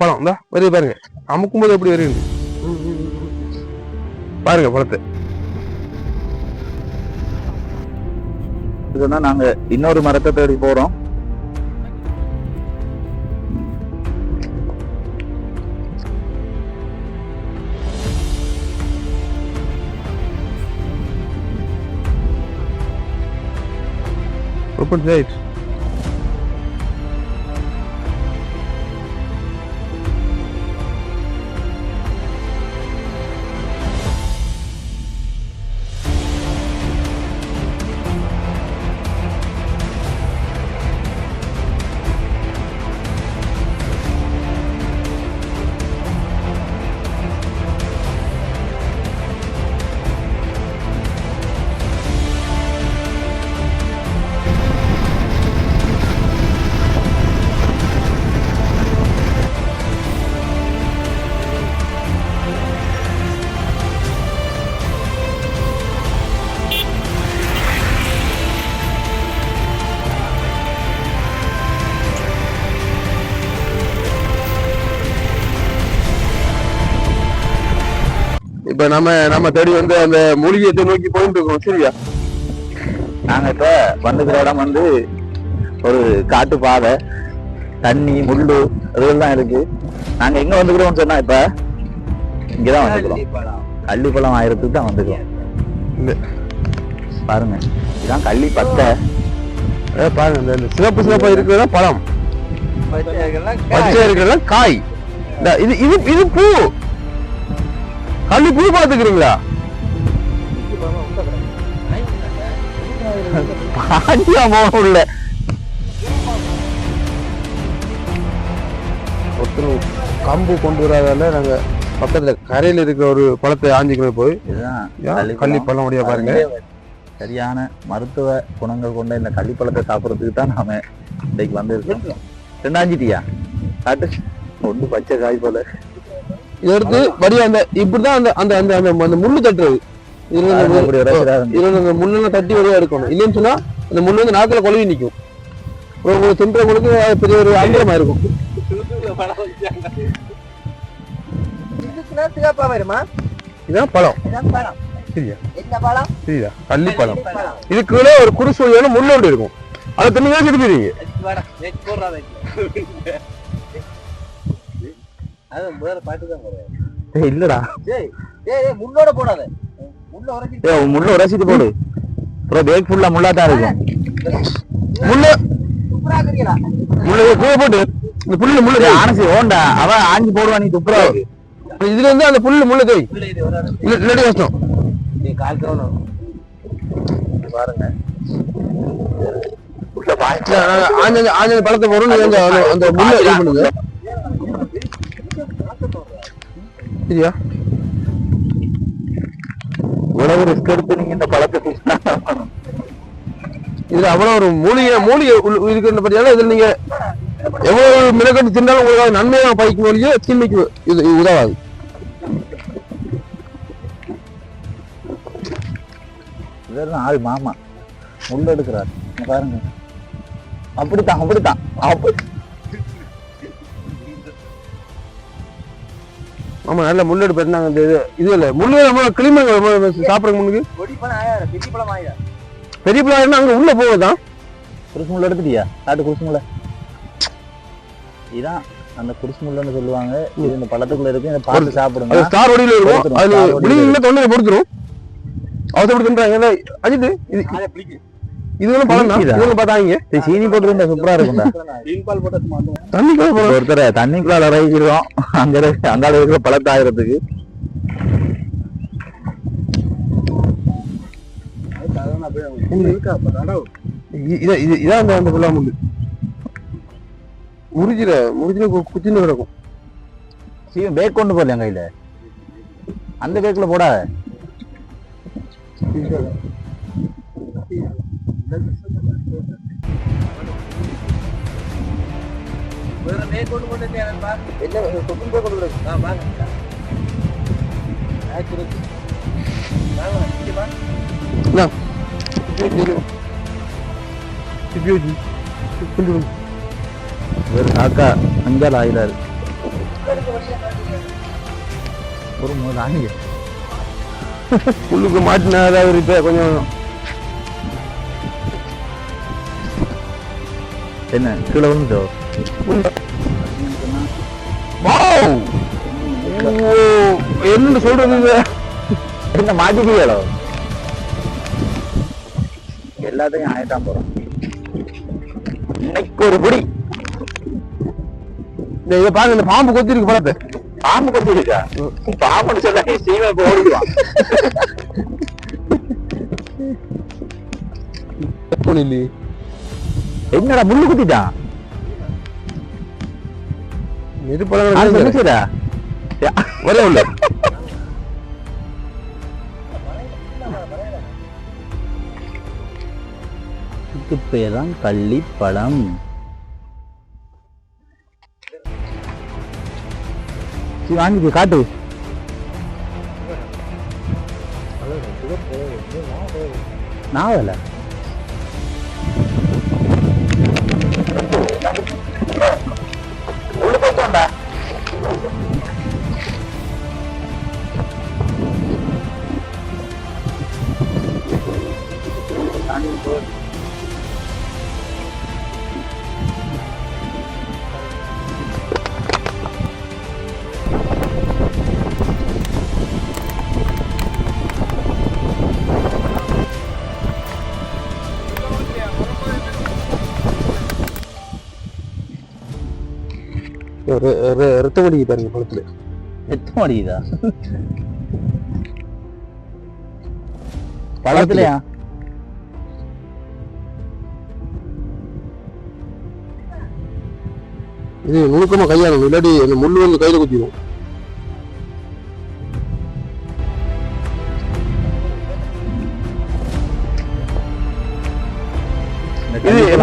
பழம். இந்தா வருது பாருங்க. அமுக்கும் போது எப்படி வருது? பாருங்க பழத்தை. இதுனா நாங்க இன்னொரு மரத்தை தேடி போறோம். ஓப்பன் ரைட் இப்ப நம்ம நம்ம தேடி வந்து அந்த மூலிகையத்தை நோக்கி போயிட்டு இருக்கோம் சரியா? நாங்க இப்ப வந்துக்கிற இடம் வந்து ஒரு காட்டு பாதை தண்ணி முள்ளு இதெல்லாம் இருக்கு. நாங்க எங்க வந்துக்கிறோம்னு சொன்னா இப்ப இங்கதான் வந்துக்கிறோம். கள்ளிப்பழம் ஆயிரத்துக்கு தான் வந்துக்கிறோம். பாருங்க இதுதான் கள்ளி பத்தை. பாருங்க இந்த- சிவப்பு சிவப்பா இருக்கிறதா பழம்? பச்சை இருக்கிறதா காய். இந்த இது இது இது பூ. கள்ளி பூ பாத்துக்கிறீங்களா? பாண்டியா போகணும் உள்ள. ஒருத்தர் கம்பு கொண்டு வராதால நாங்க பக்கத்துல கரையில இருக்கிற ஒரு பழத்தை ஆஞ்சிக்கணும் போய் கள்ளி பழம் உடைய பாருங்க. சரியான மருத்துவ குணங்கள் கொண்ட இந்த கள்ளிப்பழத்தை சாப்பிடறதுக்கு தான் நாம இன்னைக்கு வந்திருக்கோம். ரெண்டாஞ்சிட்டியா? காட்டு ஒன்று பச்சை காய் போல. எடுத்து வடியா அந்த இப்படிதான் அந்த அந்த அந்த அந்த அந்த முள்ளு தட்டுறது. இருந்து. இந்த முள்ளெல்லாம் தட்டி வழியா எடுக்கணும். இல்லைன்னு சொன்னா அந்த முள்ளு வந்து நாக்குல கொழுவி நிக்கும். ஒரு ஒரு தின்றவங்களுக்கு பெரிய ஒரு அந்தரமா இருக்கும். இதான் பழம். சரியா. சரியா. கள்ளி பழம். பழம். இது கீழே ஒரு குருசுவையான முள்ளு ஒன்று இருக்கும். அதை தண்ணி தான் எடுப்பீங்க அது வேற பாட்டு தான் போறேன் இல்லடா. டேய் டேய் முள்ளோட போடாத. முள்ள உன் முள்ள உரைச்சிட்டு போடு. அப்புறம் பேக் ஃபுல்லா முள்ளா தான் இருக்கும். முள்ளு. சூப்பரா முள்ளு இந்த புல்லுல முள்ளு. ஆனசி ஓண்டா. அவன் ஆஞ்சி போடுவா நீ துப்புரா இதுல இருந்து அந்த புல்லு முள்ளு கை உள்ள இது ஒரு ஆளு. இல்ல- இல்லாட்டி கஷ்டம். டேய், கால் கவனம் பாருங்க. ஆஞ்ச பழத்தை அந்த முள்ளை பண்ணுங்க சரியா இவ்வளவு ரிஸ்க் எடுத்து நீங்க இந்த பழத்தை இதுல அவ்வளவு ஒரு மூலிகை மூலிகை உள்ள- இருக்கிற பத்தியால இதுல நீங்க எவ்வளவு மிளகட்டு தின்னாலும் உங்களுக்கு நன்மையாக நன்மையா பயிக்கும் ஒழிய தீமைக்கு இது உதவாது. இதெல்லாம் ஆள் மாமா. முள்ள எடுக்கிறார் பாருங்க. அப்படித்தான் அப்படித்தான். அப்படி ஆமா நல்ல முள்ளெடு பெருந்தாங்க இந்த இது. இது இல்ல முள்ளு நம்ம கிளிமை சாப்பிடுற முன்னுக்கு பெரிய பழம் அங்க உள்ள போவதுதான் குருசு முள்ள எடுத்துட்டியா? காட்டு குருசு முள்ள. இதான் அந்த குருசு முள்ளன்னு சொல்லுவாங்க. இது இந்த பழத்துக்குள்ள இருக்கு இதை பார்த்து சாப்பிடுங்க. ஸ்டார் ஒடியில இருக்கும். அது விழியில தொண்டையில பொறுத்துரும். அவசரப்பட்டு தின்றாங்க. அஜித் இது ஆயா பிடிக்கு இது ஒன்றும் பழம் தான். பிடிக்குதா? இது ஒன்றும் பார்த்தாங்க சீனி போட்டு சூப்பரா இருக்கும்டா. மீன் பால் போட்டு சும்மா வந்து தண்ணி கூட போறோம் ஒருத்தரை தண்ணிக்குள்ள இறங்கிக்கிறோம். அங்க அங்கால இருக்கிற பழத்தை ஆயிரத்துக்கு இதான் அந்த புல்லா முள்ளு. முறிஞ்சிட முறிஞ்சிட குச்சின்னு கிடக்கும். பேக் கொண்டு போகல என் கையில? அந்த பேக்ல போடாத. மேற்கொண்டு கொண்டு என்ன தொக்கும் போய் கொண்டு ஆ வாங்க வாங்க காக்கா அஞ்சால் ஆயிடாரு ஒரு மூணு ஆணிங்க புல்லுக்கு மாட்டின ஏதாவது கொஞ்சம் என்ன கீழே விழுந்துட்டோ என்னன்னு சொல்றது? என்ன மாட்டிக்கீங்களோ எல்லாத்தையும் ஆயிட்டான் போறோம் இன்னைக்கு ஒரு புடி இந்த இதை பாருங்க இந்த பாம்பு கொத்தி இருக்கு பழத்தை பாம்பு கொத்தி இருக்கா பாம்புன்னு சொல்லாங்க சீமை இப்ப ஓடிடுவான் இல்லையே என்னடா முள்ளு குத்திட்டான் நெருப்பழம் சொல்லுச்சுடா ஒரே உள்ள பேர் தான் கள்ளி பழம். சரி வாங்கி காட்டு. நாவல? ரத்த வலி பாருங்க பழத்துல எத்தனை அடிக்குதா பழத்துலயா இது நுணுக்கமா கையாளணும். இல்லாட்டி அந்த முள்ளு வந்து கையில குத்திடும்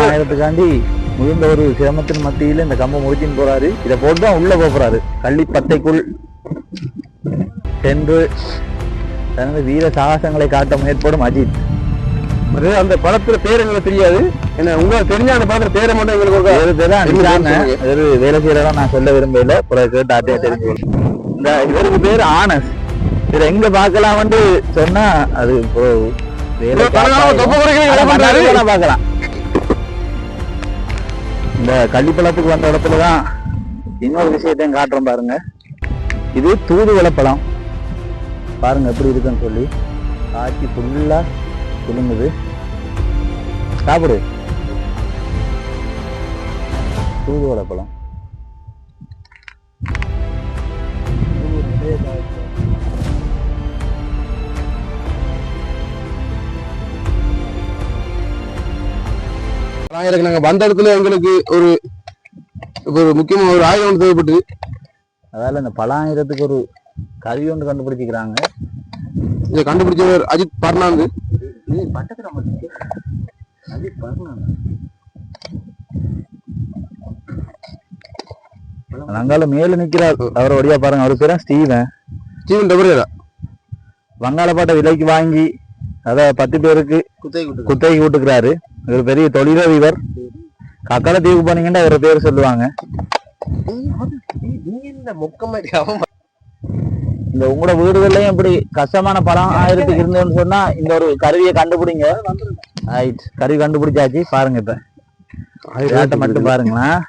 ஆயிரத்துக்காண்டி முயன்ற ஒரு சிரமத்தின் மத்தியில இந்த கம்பை முடிச்சின்னு போறாரு. இதை போட்டு தான் உள்ள போறாரு. கள்ளிப்பத்தைக்குள் சென்று தனது வீர சாகசங்களை காட்ட முயற்படும் அஜித். அந்த படத்துல பேர் எங்களுக்கு தெரியாது. என்ன உங்களுக்கு தெரிஞ்ச அந்த படத்துல பேரை மட்டும் எங்களுக்கு? ஒரு வேலை செய்யறதா நான் சொல்ல விரும்பல பிறகு கேட்டு அட்டையா தெரிஞ்சு இந்த இவருக்கு பேர் ஆனஸ் இவர் எங்க பார்க்கலாம் வந்து சொன்னா அது பார்க்கலாம் இந்த கள்ளிப்பழத்துக்கு வந்த இடத்துல தான் இன்னொரு விஷயத்தையும் காட்டுறோம் பாருங்க. இது தூதுவளை பழம். பாருங்க எப்படி இருக்குன்னு சொல்லி. காய்ச்சி ஃபுல்லா குலுங்குது. சாப்பிடு. தூதுவளை பழம். ஆயிரம் நாங்க வந்த இடத்துல எங்களுக்கு ஒரு ஒரு முக்கியமா ஒரு ஆயுதம் ஒன்று தேவைப்பட்டது. அதால இந்த பலாயிரத்துக்கு ஒரு கருவி ஒன்று கண்டுபிடிச்சிக்கிறாங்க. இதை கண்டுபிடிச்சவர் அஜித் பர்னாந்து அங்கால மேல நிக்கிறார். அவர் ஒடியா பாருங்க. அவர் பேரா ஸ்டீவன். ஜீவன் டபரேரா வங்காளப்பாட்டை விலைக்கு வாங்கி அத பத்து பேருக்கு குத்தகைக்கு விட்டுக்கிறாரு. இவர் பெரிய தொழிலதிபர். கக்கால தீவுக்கு போனீங்கன்னா இவர பேர் சொல்லுவாங்க. இந்த உங்களோட வீடுகள்லயும் இப்படி கஷ்டமான பழம் ஆயிரத்துக்கு இருந்ததுன்னு சொன்னா இந்த ஒரு கருவியை கண்டுபிடிங்க. ரைட் கருவி கண்டுபிடிச்சாச்சு. பாருங்க இப்ப. மட்டும் பாருங்களேன்.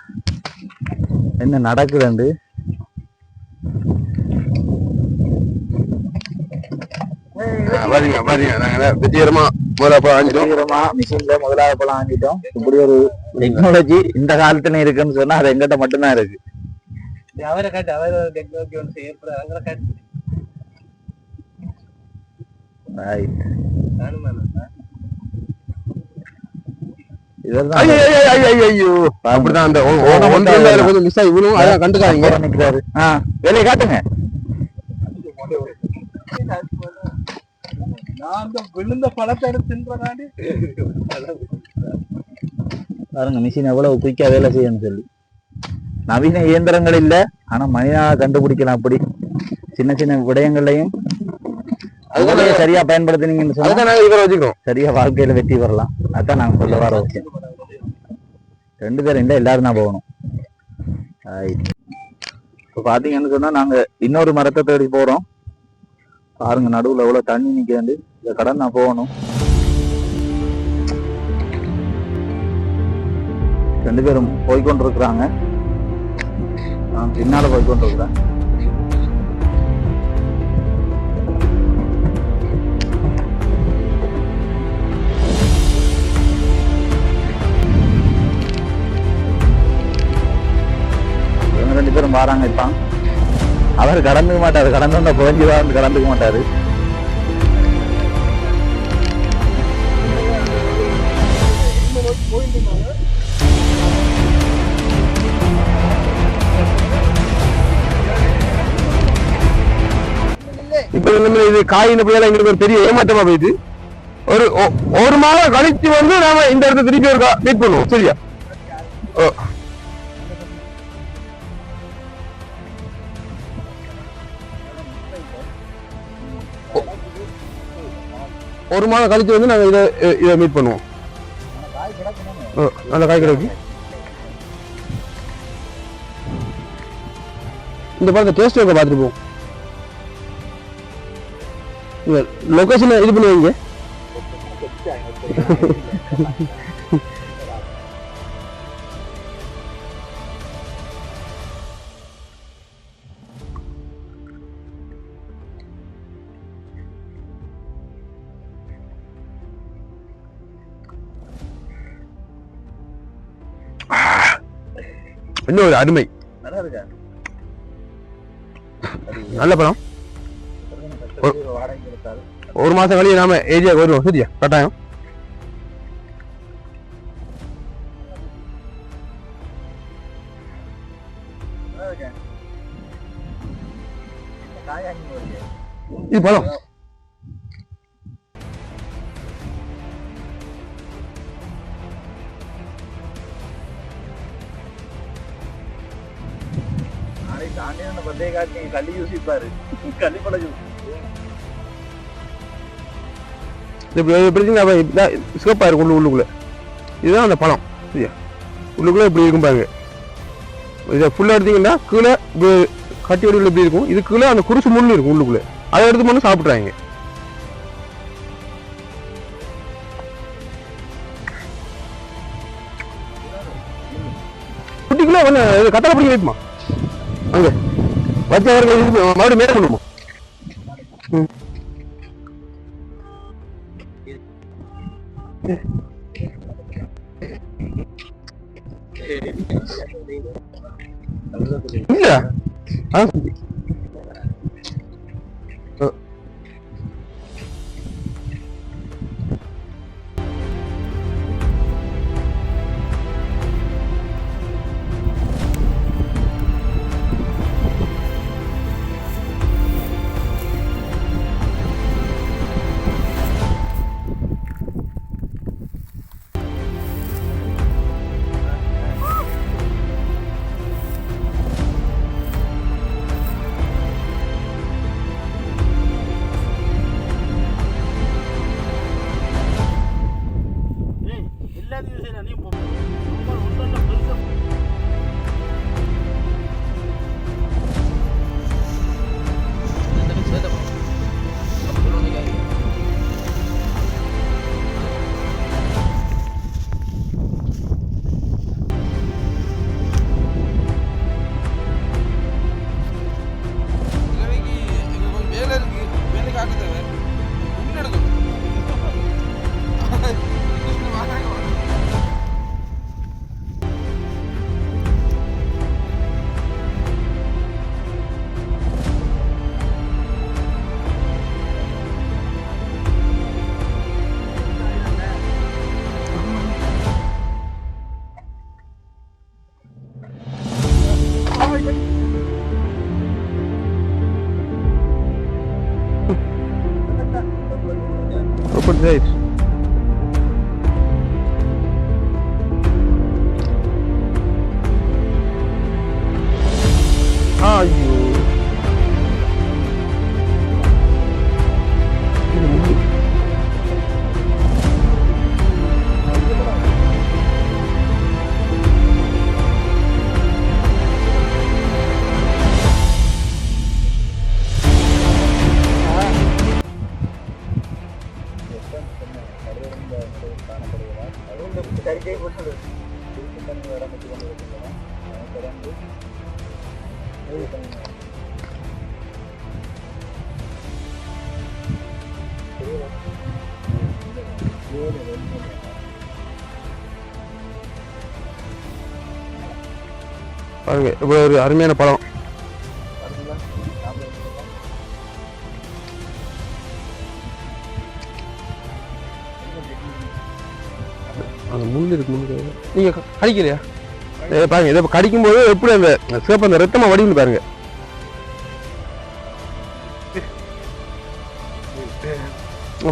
என்ன நடக்குதுண்டு? பாருங்க பாருங்க. நாங்க வெற்றிகரமா மிஷின்ல முதலாவது பழம் வாங்கிட்டோம். இப்படி ஒரு டெக்னாலஜி இந்த காலத்துல இருக்குன்னு சொன்னா அது எங்கிட்ட மட்டும்தான் இருக்கு. அவரை காட்டு அவரை டெக்னாலஜி ஒன்று அவரை காட்டு. அப்படிதான் அந்த கொஞ்சம் மிஸ் ஆகி விழும் அதான் கண்டுக்காதீங்க. நிக்கிறாரு காட்டுங்க. விழுந்த பழத்தை எடுத்து தின்றதாண்டி. பாருங்க மிஷின் எவ்வளவு குயிக்கா வேலை செய்யணும்னு சொல்லி. நவீன இயந்திரங்கள் இல்ல ஆனா மனிதனால கண்டுபிடிக்கலாம் அப்படி. சின்ன சின்ன விடயங்களையும் அதுவே சரியா பயன்படுத்தினீங்கன்னு சொன்னா அதுதான் நாங்க இவரை வச்சுக்கிறோம். சரியா வாழ்க்கையில வெற்றி பெறலாம். அதான் நாங்க சொல்ல வர விஷயம். ரெண்டு பேரும் இல்ல எல்லாரும் தான் போகணும். இப்போ பாத்தீங்கன்னு சொன்னா நாங்க இன்னொரு மரத்தை தேடி போறோம். பாருங்க நடுவுல எவ்வளவு தண்ணி நிக்காண்டு இந்த கடன் நான் போகணும். ரெண்டு பேரும் போய்கொண்டிருக்கிறாங்க நான் பின்னால போய்கொண்டிருக்கிறேன் பேரும் வராங்க இப்போ. அவர் கடந்துக்க மாட்டார். கடந்து வந்தா புகஞ்சுதான் வந்து கடந்துக்க மாட்டார். இப்ப இது காயின் புயல எங்களுக்கு ஒரு பெரிய ஏமாற்றமா போயிட்டு ஒரு ஒரு மாதம் கழிச்சு வந்து நாம இந்த இடத்த திருப்பி ஒரு மீட் பண்ணுவோம். சரியா? ஒரு மாதம் கழிச்சு வந்து நாங்க இதை இதை மீட் பண்ணுவோம். நல்ல காய் கிடைக்கு. இந்த படத்தை டேஸ்ட் வைக்க பார்த்துட்டு போவோம். லொகேஷன் இது பண்ணி வைங்க இன்னும் ஒரு அருமை நல்லா படம். ஒரு மாசம் கழிச்சு நாம ஏரியாவுக்கு வருவோம். சரியா? கட்டாயம். இது பழம் நாளைக்கு தாண்டி அந்த பந்தய காட்டி கள்ளி யோசிப்பாரு கள்ளிப்பழ சிவப்பா இருக்கும் உள்ள உள்ளுக்குள்ள. இதுதான் அந்த பழம். சரியா? உள்ளுக்குள்ள இப்படி இருக்கும் பாருங்க. இதை ஃபுல்லாக எடுத்தீங்கன்னா கீழே இப்படி கட்டி வடிவில் இப்படி இருக்கும். இது கீழே அந்த குருசு முள்ளு இருக்கும் உள்ளுக்குள்ளே. அதை எடுத்து மட்டும் சாப்பிட்றாங்க குட்டிக்குள்ள ஒன்று கத்தலை பிடிக்க வைப்புமா? அங்கே. வச்சு அவர்கள் மறுபடியும் மேலே பண்ணுமா ம் இல்ல. பாருங்க இவ்வளோ ஒரு அருமையான பழம் அந்த முள் இருக்கு முள். நீங்க அடிக்கலையா பாருங்க இதை கடிக்கும் போது எப்படி அந்த சிவப்பு அந்த ரத்தமா வடிவுன்னு பாருங்க.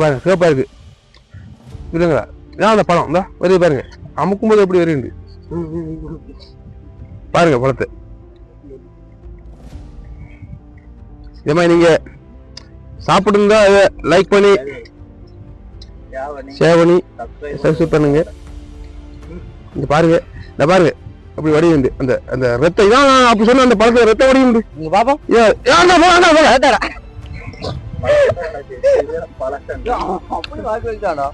பாருங்க சிவப்பா இருக்கு. இல்லைங்களா இதான் அந்த பழம். இந்த வருது பாருங்க. அமுக்கும் போது எப்படி வருது? பாருங்க பழத்தை. இதே மாதிரி நீங்க சாப்பிட்டுருந்தா அதை லைக் பண்ணி ஷேர் பண்ணி சப்ஸ்கிரைப் பண்ணுங்க. இங்க பாருங்க இந்த பாருங்க. அப்படி வடிவுண்டு அந்த அந்த ரத்தம் இதான் நான் அப்படி சொன்ன அந்த பழத்துல ரத்த வடிவுண்டு இங்க பாப்பா. ஏன் ஏன்டா போ? அப்படி வாக்கு வச்சானா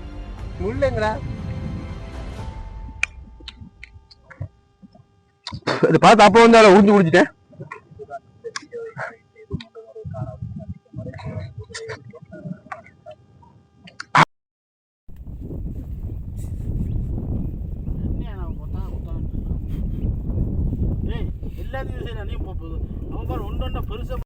முள்ளங்கடா. இது பார்த்து அப்போ வந்து அதை உறிஞ்சு குடிச்சிட்டேன். எல்லாத்தையும் சரி நீ அவன் பாரு ஒன்று ஒன்றா பெருசாக